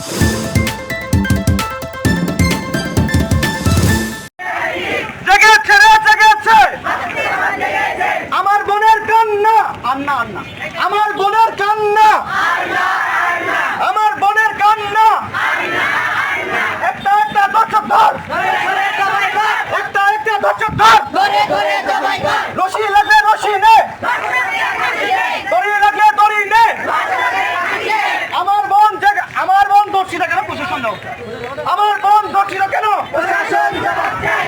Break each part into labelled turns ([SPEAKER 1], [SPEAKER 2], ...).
[SPEAKER 1] Thank you. দর্শিটা কেন? প্রশাসন দাও। আমার বোন দর্শিটা কেন?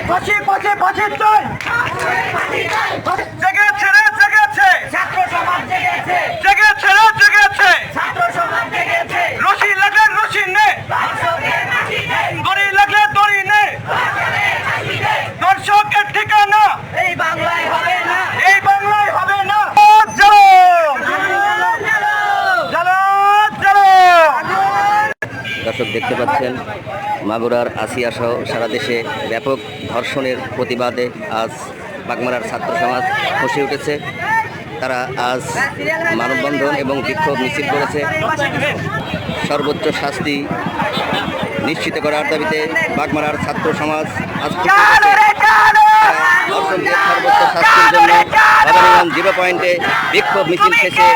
[SPEAKER 1] ফাঁসি ফাঁসি ফাঁসি চাই
[SPEAKER 2] দেখতে পাচ্ছেন মাগুরার আসিয়া সহ সারা দেশে ব্যাপক ধর্ষণের প্রতিবাদে আজ বাগমারার ছাত্র সমাজ খসে উঠেছে তারা আজ মানববন্ধন এবং বিক্ষোভ নিশ্চিত করেছে সর্বোচ্চ শাস্তি নিশ্চিত করার দাবিতে বাগমারার ছাত্র সমাজ আজ। ধর্ষণকে সর্বোচ্চ শাস্তির জন্য অবনিয়ম জিরো পয়েন্টে বিক্ষোভ মিছিল শেষে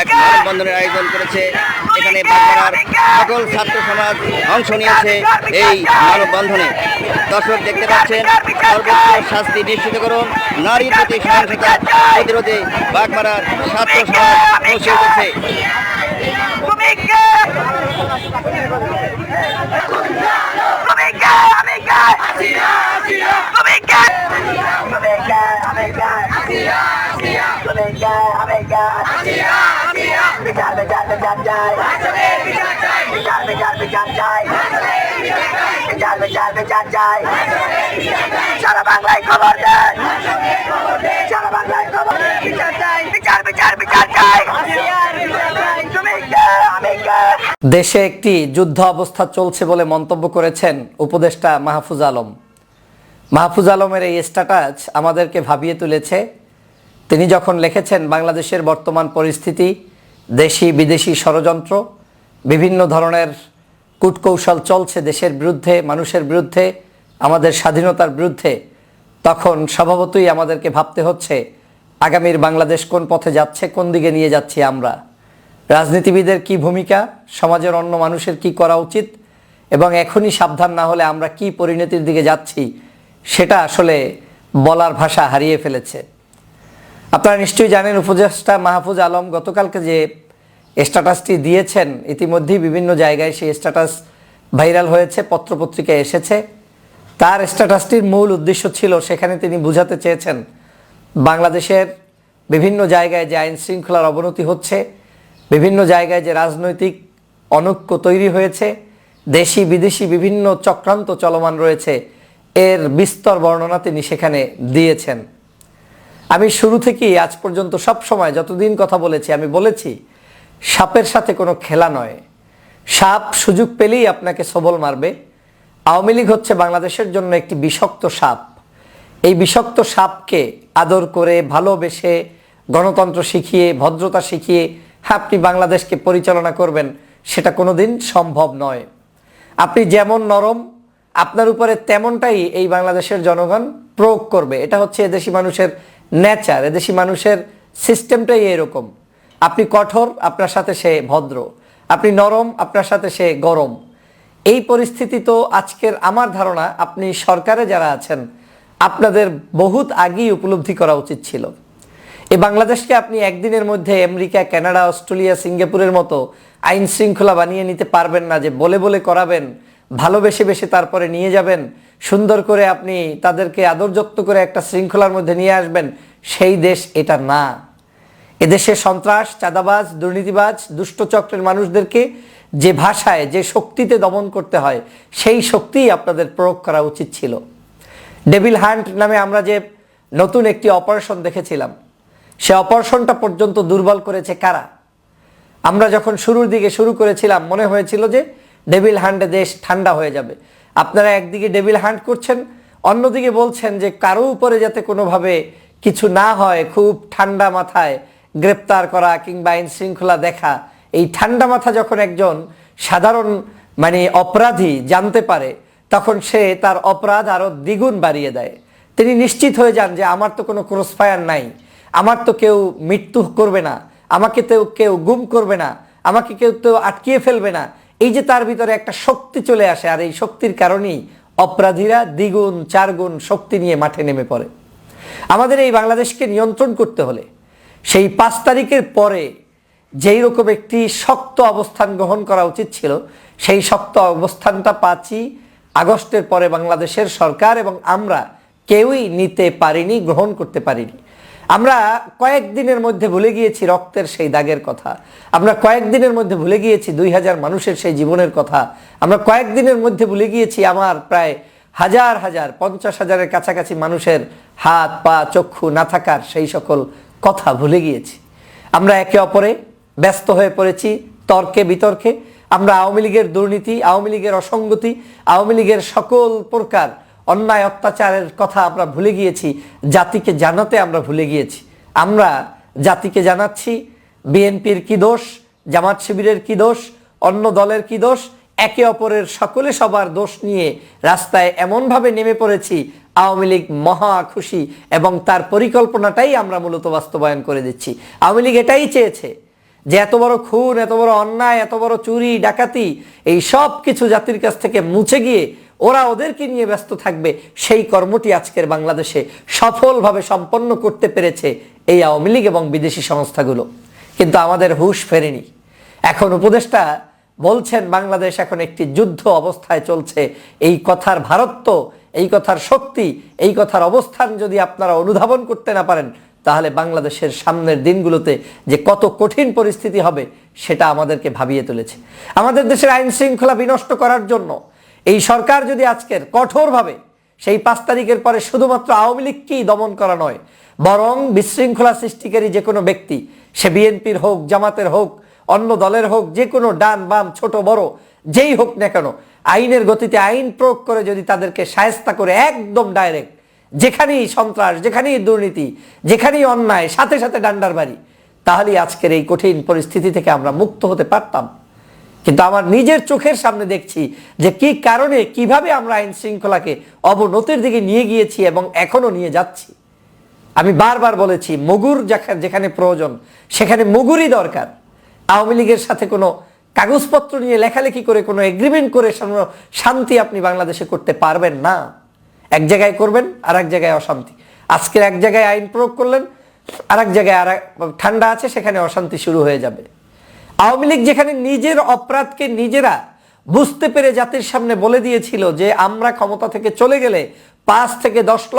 [SPEAKER 2] এক মানববন্ধনের আয়োজন করেছে। এখানে বাগমারার সকল ছাত্র সমাজ অংশ নিয়েছে এই মানববন্ধনে। দর্শক দেখতে পাচ্ছেন সর্বোচ্চ শাস্তি নিশ্চিত করুন। নারীর প্রতি সহিংসতা প্রতিরোধে বাগমারার ছাত্র সমাজ পৌঁছে উঠেছে।
[SPEAKER 1] আমি
[SPEAKER 3] দেশে একটি যুদ্ধ অবস্থা চলছে বলে মন্তব্য করেছেন উপদেষ্টা মাহফুজ আলম। মাহফুজ আলমের এই স্ট্যাটাস আমাদেরকে ভাবিয়ে তুলেছে। তিনি যখন লিখেছেন, বাংলাদেশের বর্তমান পরিস্থিতি দেশি বিদেশি ষড়যন্ত্র, বিভিন্ন ধরনের কূটকৌশল চলছে দেশের বিরুদ্ধে, মানুষের বিরুদ্ধে, আমাদের স্বাধীনতার বিরুদ্ধে। তখন স্বভাবতই আমাদেরকে ভাবতে হচ্ছে, আগামীর বাংলাদেশ কোন পথে যাচ্ছে, কোন দিকে নিয়ে যাচ্ছি আমরা? রাজনীতিবিদের কি ভূমিকা, সমাজের অন্য মানুষের কি করা উচিত, এবং এখনই সাবধান না হলে আমরা কি পরিণতির দিকে যাচ্ছি, সেটা আসলে বলার ভাষা হারিয়ে ফেলেছে। আপনারা নিশ্চয়ই জানেন, উপদেষ্টা মাহফুজ আলম গতকালকে যে স্ট্যাটাসটি দিয়েছেন ইতিমধ্যেই বিভিন্ন জায়গায় সেই স্ট্যাটাস ভাইরাল হয়েছে, পত্রপত্রিকায় এসেছে। তার স্ট্যাটাসটির মূল উদ্দেশ্য ছিল, সেখানে তিনি বুঝাতে চেয়েছেন, বাংলাদেশের বিভিন্ন জায়গায় যে আইন শৃঙ্খলার অবনতি হচ্ছে, বিভিন্ন জায়গায় যে রাজনৈতিক অনৈক্য তৈরি হয়েছে, দেশি বিদেশি বিভিন্ন চক্রান্ত চলমান রয়েছে, এর বিস্তর বর্ণনা তিনি সেখানে দিয়েছেন। আমি শুরু থেকেই আজ পর্যন্ত সব সময় যতদিন কথা বলেছি, আমি বলেছি সাপের সাথে কোনো খেলা নয়। সাপ সুযোগ পেলেই আপনাকে সবল মারবে। আওয়ামী লীগ হচ্ছে বাংলাদেশের জন্য একটি বিষাক্ত সাপ। এই বিষাক্ত সাপকে আদর করে, ভালোবেসে, গণতন্ত্র শিখিয়ে, ভদ্রতা শিখিয়ে আপনি বাংলাদেশকে পরিচালনা করবেন, সেটা কোনোদিন সম্ভব নয়। আপনি যেমন নরম, আপনার উপরে তেমনটাই এই বাংলাদেশের জনগণ প্রয়োগ করবে। এটা হচ্ছে এদেশি মানুষের নেচার এদেশি মানুষের সিস্টেমটাই এরকম। আপনি কঠোর, আপনার সাথে সে ভদ্র। আপনি নরম, আপনার সাথে সে গরম। এই পরিস্থিতি তো আজকের আমার ধারণা, আপনি সরকারে যারা আছেন, আপনাদের বহুত আগেই উপলব্ধি করা উচিত ছিল। এই বাংলাদেশকে আপনি একদিনের মধ্যে আমেরিকা, কানাডা, অস্ট্রেলিয়া, সিঙ্গাপুরের মতো আইন শৃঙ্খলা বানিয়ে নিতে পারবেন না, যে বলে বলে করাবেন, ভালোবেসে বেসে তারপরে নিয়ে যাবেন, সুন্দর করে আপনি তাদেরকে আদর যত্ন করে একটা শৃঙ্খলার মধ্যে নিয়ে আসবেন, সেই দেশ এটা না। এদেশে সন্ত্রাস, চাঁদাবাজ, দুর্নীতিবাজ দুষ্টচক্রের মানুষদেরকে যে ভাষায়, যে শক্তিতে দমন করতে হয়, সেই শক্তিই আপনাদের প্রয়োগ করা উচিত ছিল। ডেভিল হান্ট নামে আমরা যে নতুন একটি অপারেশন দেখেছিলাম, সে অপারেশনটা পর্যন্ত দুর্বল করেছে কারা? আমরা যখন শুরুর দিকে শুরু করেছিলাম, মনে হয়েছিল যে ডেভিল হান্টে দেশ ঠান্ডা হয়ে যাবে। আপনারা একদিকে ডেভিল হান্ট করছেন, অন্যদিকে বলছেন যে কারও উপরে যাতে কোনোভাবে কিছু না হয়, খুব ঠান্ডা মাথায় গ্রেপ্তার করা কিংবা আইন শৃঙ্খলা দেখা, এই ঠান্ডা মাথা যখন একজন সাধারণ মানে অপরাধী জানতে পারে, তখন সে তার অপরাধ আরও দ্বিগুণ বাড়িয়ে দেয়। তিনি নিশ্চিত হয়ে যান যে আমার তো কোনো ক্রস ফায়ার নাই, আমার তো কেউ মৃত্যু করবে না, আমাকে তো কেউ গুম করবে না, আমাকে কেউ তো আটকিয়ে ফেলবে না। এই যে তার ভিতরে একটা শক্তি চলে আসে, আর এই শক্তির কারণেই অপরাধীরা দ্বিগুণ, চারগুণ শক্তি নিয়ে মাঠে নেমে পড়ে। আমাদের এই বাংলাদেশকে নিয়ন্ত্রণ করতে হলে সেই পাঁচ তারিখের পরে যেই রকম একটি শক্ত অবস্থান গ্রহণ করা উচিত ছিল, সেই শক্ত অবস্থানটা পাচ্ছি আগস্টের পরে বাংলাদেশের সরকার এবং আমরা কেউই নিতে পারিনি, গ্রহণ করতে পারিনি। আমরা কয়েকদিনের মধ্যে ভুলে গিয়েছি রক্তের সেই দাগের কথা। আমরা কয়েকদিনের মধ্যে ভুলে গিয়েছি দুই হাজার মানুষের সেই জীবনের কথা। আমরা কয়েকদিনের মধ্যে ভুলে গিয়েছি আমার প্রায় হাজার হাজার, পঞ্চাশ হাজারের কাছাকাছি মানুষের হাত, পা, চক্ষু না থাকার সেই সকল কথা ভুলে গিয়েছি। আমরা একে অপরে ব্যস্ত হয়ে পড়েছি, তর্কে বিতর্কে। আমরা আওয়ামী লীগের দুর্নীতি, আওয়ামী লীগের অসঙ্গতি, আওয়ামী লীগের সকল প্রকার অন্যায়, অত্যাচারের কথা আমরা ভুলে গিয়েছি, জাতিকে জানাতে আমরা ভুলে গিয়েছি। আমরা জাতিকে জানাচ্ছি, বিএনপির কি দোষ, জামাত শিবিরের কি দোষ, অন্য দলের কি দোষ একে অপরের সকলে সবার দোষ নিয়ে রাস্তায় এমনভাবে নেমে পড়েছি, আওয়ামী লীগ মহা খুশি এবং তার পরিকল্পনাটাই আমরা মূলত বাস্তবায়ন করে দিচ্ছি। আওয়ামী লীগ এটাই চেয়েছে যে এত বড় খুন, এত বড় অন্যায়, এত বড় চুরি, ডাকাতি, এই সব কিছু জাতির কাছ থেকে মুছে গিয়ে ওরা ওদেরকে নিয়ে ব্যস্ত থাকবে। সেই কর্মটি আজকের বাংলাদেশে সফলভাবে সম্পন্ন করতে পেরেছে এই আওয়ামী লীগ এবং বিদেশি সংস্থাগুলো। কিন্তু আমাদের হুশ ফেরেনি। এখন উপদেষ্টা বলছেন, বাংলাদেশ এখন একটি যুদ্ধ অবস্থায় চলছে। এই কথার ভারত্ব, এই কথার শক্তি, এই কথার অবস্থান যদি আপনারা অনুধাবন করতে না পারেন, তাহলে বাংলাদেশের সামনের দিনগুলোতে যে কত কঠিন পরিস্থিতি হবে, সেটা আমাদেরকে ভাবিয়ে তুলেছে। আমাদের দেশের আইন শৃঙ্খলা বিনষ্ট করার জন্য এই সরকার যদি আজকের কঠোরভাবে সেই পাঁচ তারিখের পরে শুধুমাত্র আওয়ামী লীগকেই দমন করা নয়, বরং বিশৃঙ্খলা সৃষ্টিকারী যে কোনো ব্যক্তি, সে বিএনপির হোক, জামাতের হোক অন্য দলের হোক, যে কোনো ডান, বাম, ছোট, বড়, যেই হোক না কেন, আইনের গতিতে আইন প্রয়োগ করে যদি তাদেরকে সায়স্তা করে একদম ডাইরেক্ট, যেখানেই সন্ত্রাস, যেখানেই দুর্নীতি, যেখানেই অন্যায়, সাথে সাথে ডান্ডার বাড়ি, তাহলেই আজকের এই কঠিন পরিস্থিতি থেকে আমরা মুক্ত হতে পারতাম। কিন্তু আমার নিজের চোখের সামনে দেখছি যে কি কারণে, কীভাবে আমরা আইন শৃঙ্খলাকে অবনতির দিকে নিয়ে গিয়েছি এবং এখনও নিয়ে যাচ্ছি। আমি বারবার বলেছি, মগুর যেখা- যেখানে প্রয়োজন, সেখানে মগুরই দরকার। আওয়ামী লীগের সাথে কোনো কাগজপত্র নিয়ে লেখালেখি করে, কোনো এগ্রিমেন্ট করে শান্তি আপনি বাংলাদেশে করতে পারবেন না। এক জায়গায় করবেন আর এক জায়গায় অশান্তি। আজকের এক জায়গায় আইন প্রয়োগ করলেন আর এক জায়গায় আর ঠান্ডা আছে, সেখানে অশান্তি শুরু হয়ে যাবে। আওয়ামী লীগ যেখানে নিজের অপরাধকে নিজেরা বুঝতে পেরে জাতির সামনে বলে দিয়েছিল যে আমরা ক্ষমতা থেকে চলে গেলে পাঁচ থেকে দশ